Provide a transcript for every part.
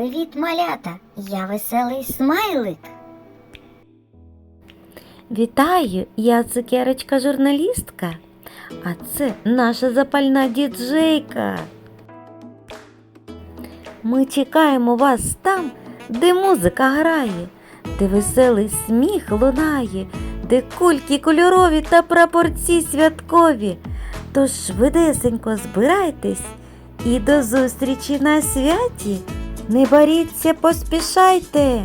Привіт, малята! Я веселий смайлик. Вітаю, я цукерочка журналістка, а це наша запальна діджейка. Ми чекаємо вас там, де музика грає, де веселий сміх лунає, де кульки кольорові та прапорці святкові. Тож швидесенько збирайтесь і до зустрічі на святі. Не боріться, поспішайте.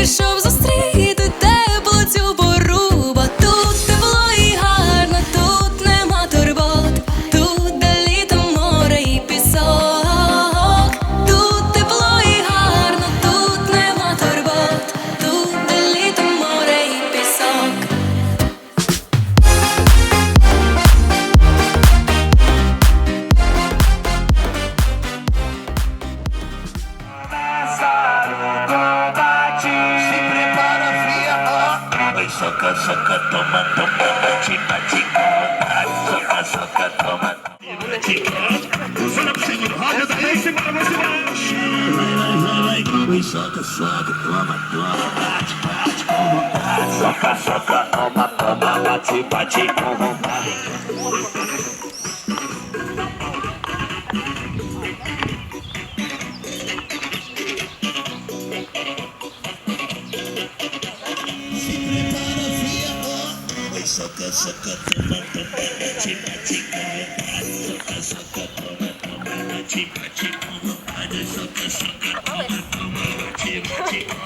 que yo soca, soca, toma, toma, bate, bate com vontade. Soca, soca, toma, Soca, soca, toma, toma, bate, bate. Soca, soca, toma, toma, bate, bate com vontade. そこトマトチパチコのパンそこそこトマトママチパチコのパンそこそこトマトママチパチコ